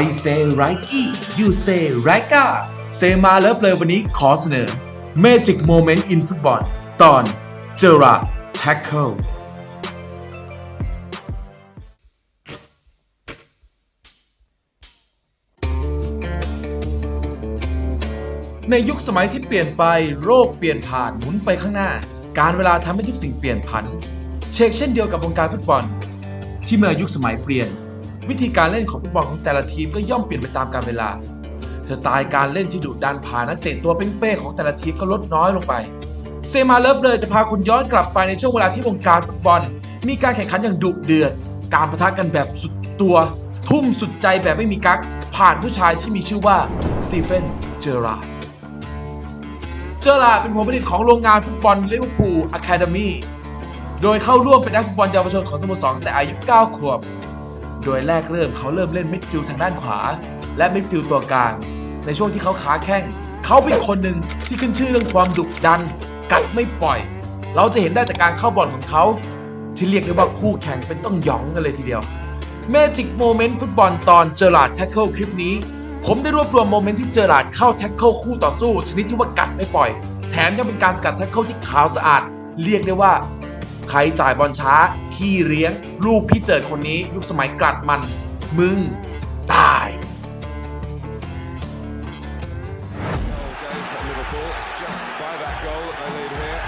I say Reiki you say Reika เซมาเลิฟเลยวันนี้ขอเสนอ Magic Moment in Football ตอน Gerard Tackle ในยุคสมัยที่เปลี่ยนไปโรคเปลี่ยนผ่านหมุนไปข้างหน้า การเวลาทำให้ทุกสิ่งเปลี่ยนผัน เชกเช่นเดียวกับวงการฟุตบอล ที่เมื่อยุคสมัยเปลี่ยน วิธีการเล่นของฟุตบอลของแต่ละทีมก็ย่อมเปลี่ยนไปตามกาลเวลา สไตล์การเล่นที่ดุดันผ่านนักเตะตัวเป้งๆของแต่ละทีมก็ลดน้อยลงไป เซมาเลิฟเลยจะพาคุณย้อนกลับไปในช่วงเวลาที่วงการฟุตบอล มีการแข่งขันอย่างดุเดือด การประทะกันแบบสุดตัว ทุ่มสุดใจแบบไม่มีกั๊กผ่านผู้ชายที่มีชื่อว่าสตีเฟน เจอราเจอราเป็นผลผลิตของโรงงานฟุตบอลลิเวอร์พูลอะคาเดมีโดยเข้าร่วมเป็นนักฟุตบอลเยาวชนของสโมสรแต่อายุ 9 ขวบ โดยแรกเริ่มเขาเริ่มเล่นมิดฟิลด์ทางด้านขวา และมิดฟิลด์ตัวกลาง ในช่วงที่เขาค้าแข้งเขาเป็นคนหนึ่งที่ขึ้นชื่อเรื่องความดุดัน กัดไม่ปล่อย เราจะเห็นได้จากการเข้าบอลของเขา ที่เรียกได้ว่าคู่แข่งเป็นต้องหยองกันเลยทีเดียวเมจิกโมเมนต์ฟุตบอลตอนเจอราร์ดแท็กเกิลคลิปนี้ ผมได้รวบรวมโมเมนต์ที่เจอราร์ดเข้าแท็กเกิลคู่ต่อสู้ ชนิดที่ว่ากัดไม่ปล่อย แถมยังเป็นการสกัดแท็กเกิลที่ขาวสะอาด เรียกได้ว่า ใครจ่ายบอลช้าขี้เลี้ยง ลูกพี่เจิดคนนี้ ยุคสมัยกลัดมัน มึง ตาย game for Liverpool. It's just by that goal that they lead here.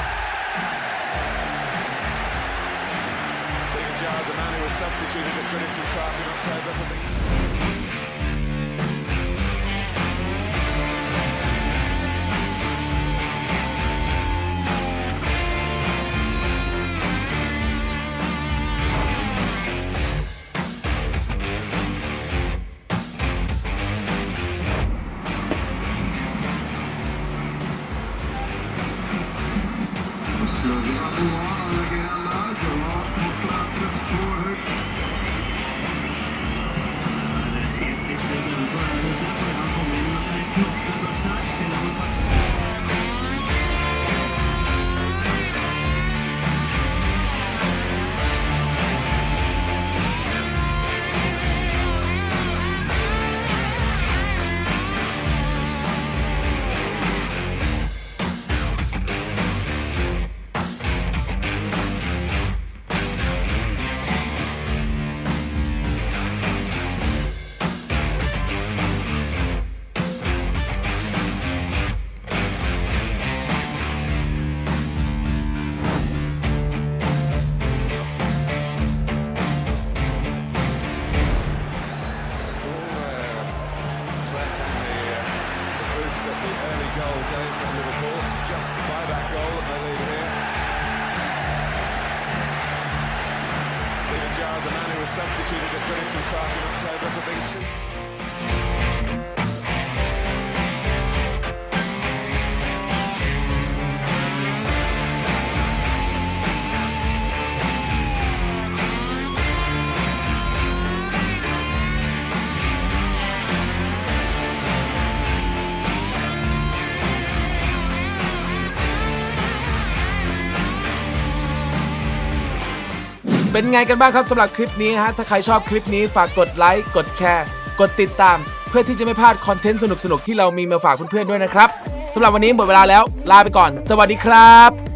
Steven Gerrard, the man who was substituted at Goodison Park in October for the... bu ana gelenler cevap toplatı Liverpool. It's just by that goal that they lead here. Steven Gerrard, the man who was substituted at Goodison Park in October for B2. เป็นไงกันบ้างครับสำหรับคลิปนี้นะฮะ ถ้าใครชอบคลิปนี้ฝากกดไลค์ กดแชร์ กดติดตาม เพื่อที่จะไม่พลาดคอนเทนต์สนุกๆ ที่เรามีมาฝากเพื่อนๆด้วยนะครับสำหรับวันนี้หมดเวลาแล้ว ลาไปก่อน สวัสดีครับ